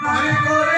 পার করে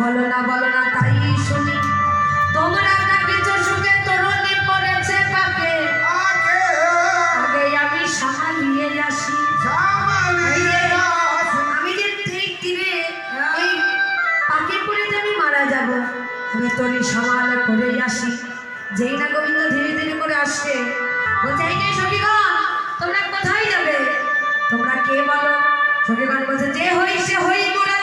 বলো না বলো না তাই শুনি। তোমরা কিছু সুখে তরুণী পড়েছে পাকে আগে আমি সামালিয়ে আসি। আমি যে ঠিক তীরে এই পাখিপুরিতে আমি মারা যাব আমি তোরই সমাল করেই আসি। যেই না গোবিন্দ ধীরে ধীরে করে আসছে বলছে এই যে সখীগণ তোমরা কোথায় যাবে? তোমরা কে বলো? সখীগণ বলছে যে হই সে হই মোরা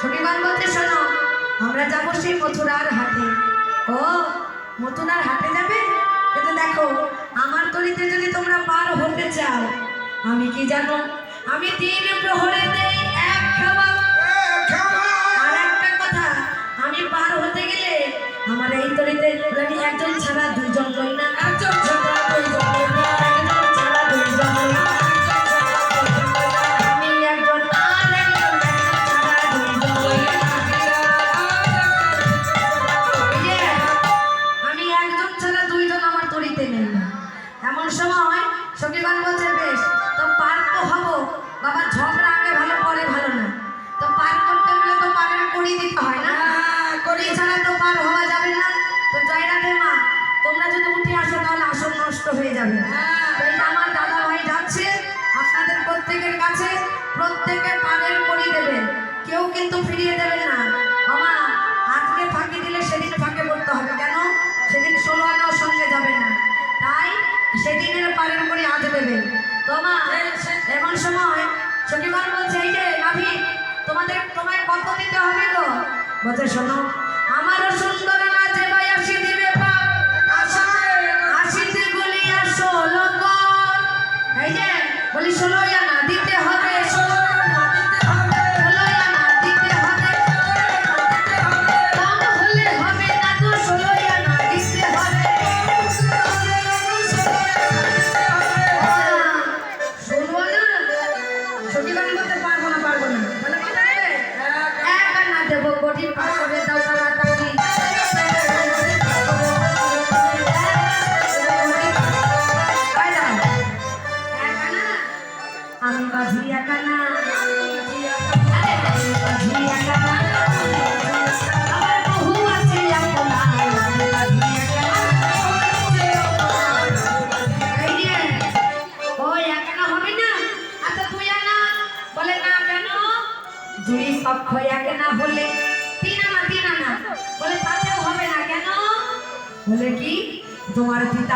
সখীগণ বলতে শোনো আমরা যাব সেই মথুরার হাটে। ও মথুরার হাটে যাবে? কিন্তু দেখো আমার তরিতে যদি তোমরা পার হতে চাও আমি কি জানো? আমি তিন প্রহরে দেই এক খাওয়া। এ আর একটা কথা আমি পার হতে গেলে আমার এই তরিতে আমি একজন ছাড়া দুইজন লই না। কিন্তু ফিরিয়ে দেবেন না। মামা, আজকে ফাঁকি দিলে সেদিন ফাঁকে পড়তে হবে কেন? সেদিন ষোলো আনাও সঙ্গে যাবে না। তাই সেদিনের পারেন করে আজ দেবে। তোমা এমন সময় শনিবার বলছে, এই যে নাভি তোমাদের তোমায় কত দিতে হবে গো? বলছে, শোনো, আমারও সুন্দর যে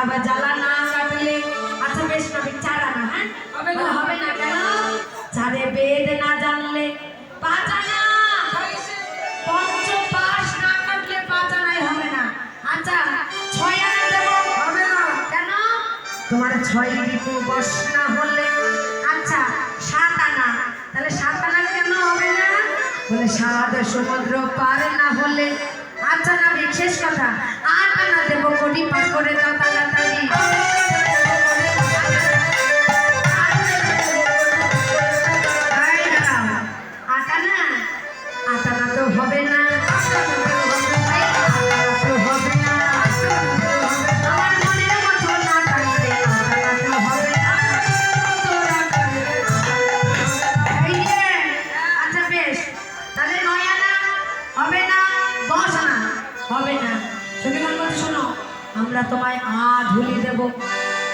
বাবা জ্বালা না কাটলে আচ্ছা বেশ তবে চারা না হ্যাঁ? হবে না। হবে না কেন? চারে বেদ না জানলে পাঁচা না পঞ্চ পাশ না কাটলে পাঁচা নাই হবে না। আচ্ছা ছয় আনা দেব। হবে না। কেন? তোমার ছয় ঋতু বস না হলে আচ্ছা সাত আনা। তাহলে সাত আনা কেন হবে না? বলে সাত সমুদ্র পার না হলে আচ্ছা না বিশেষ কথা। দেব করি পাঠ করে দাও তাড়াতাড়ি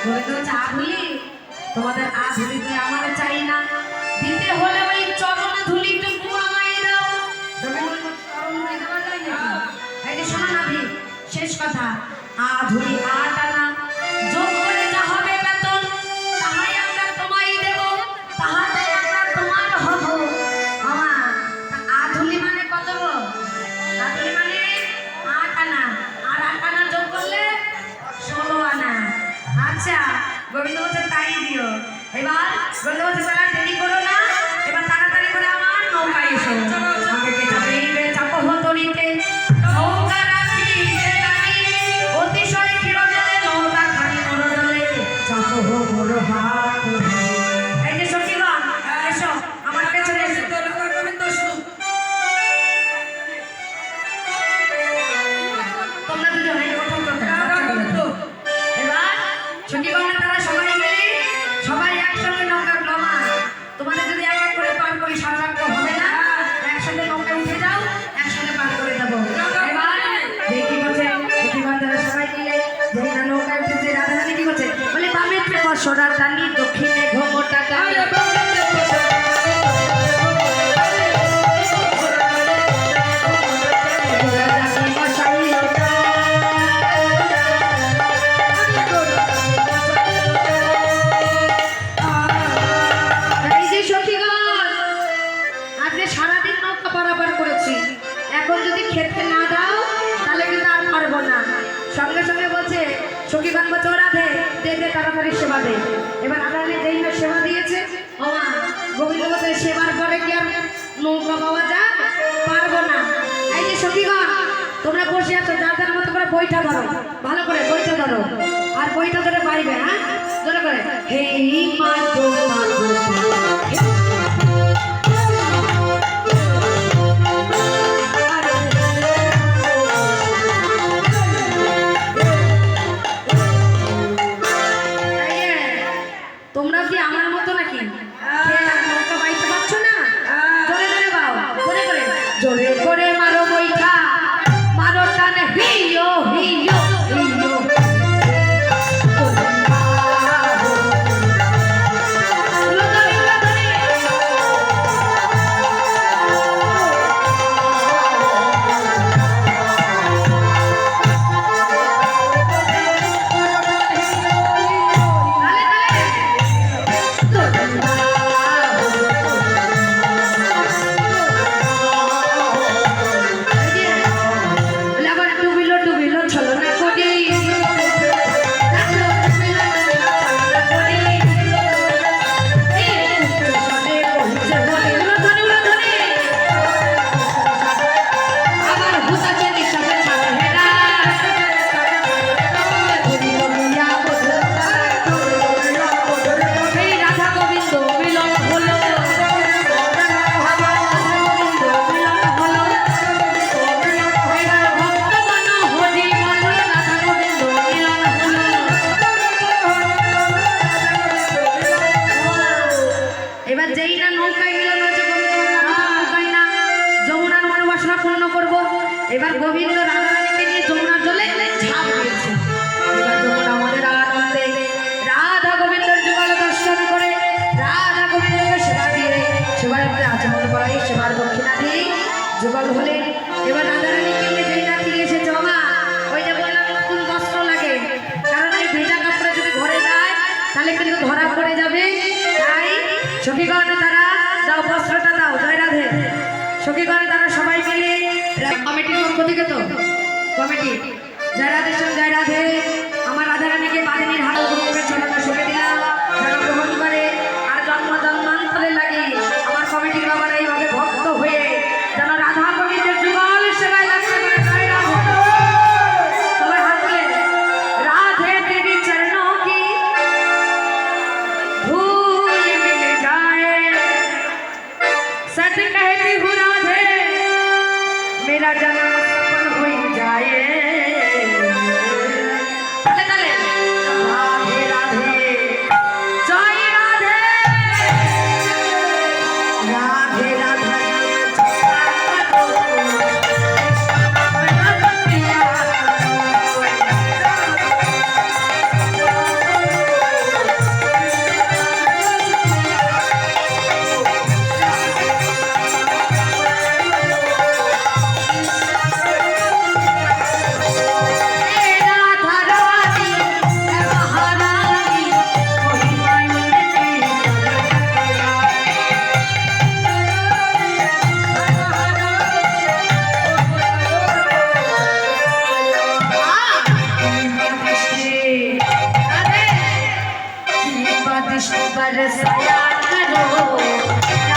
তোরে তো চা ভুলি তোমাদের আ ভুলিতে আমার চাই না 黑板十分钟下来 বইটা ধরো। ভালো করে বইটা ধরো। আর বইটা ধরে পাইবে হ্যাঁ? ধরে করে, হে মা যুবক হলে এবার দাদা রানীকে নিয়ে যেই না ফিরে এসেছে মা বললাম নতুন বস্ত্র লাগে। কারণ এই ভেজা কাপড়ে যদি ঘরে যায়, তাহলে কিন্তু ধরা পড়ে যাবে। তাই সখীগণ তারা দাও, বস্ত্রটা দাও, জয় রাধে। সখীগণ তারা সবাই মিলে কমিটির পক্ষ থেকে তো? কমিটি? मेरा जन्म सफल हो जाए। खुशबू बरसाया करो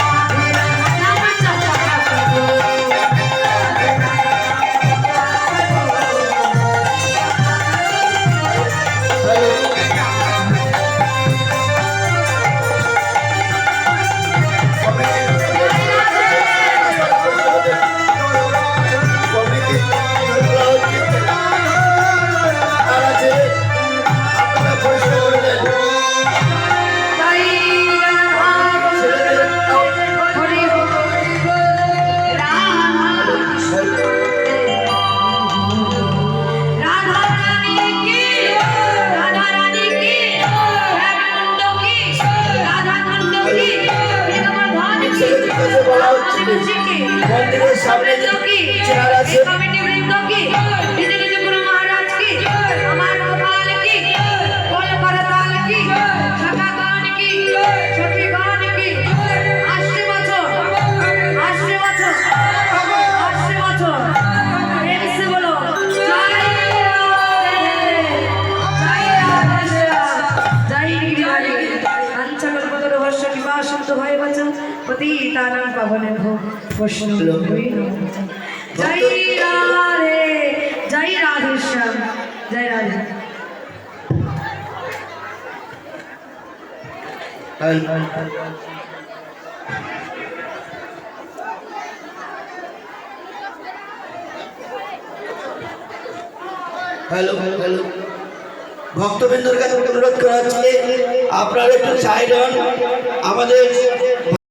হ্যাঁ। Hello hello. ভক্তবৃন্দর কাছে অনুরোধ করা হচ্ছে আপনারা একটু চাইলেন আমাদের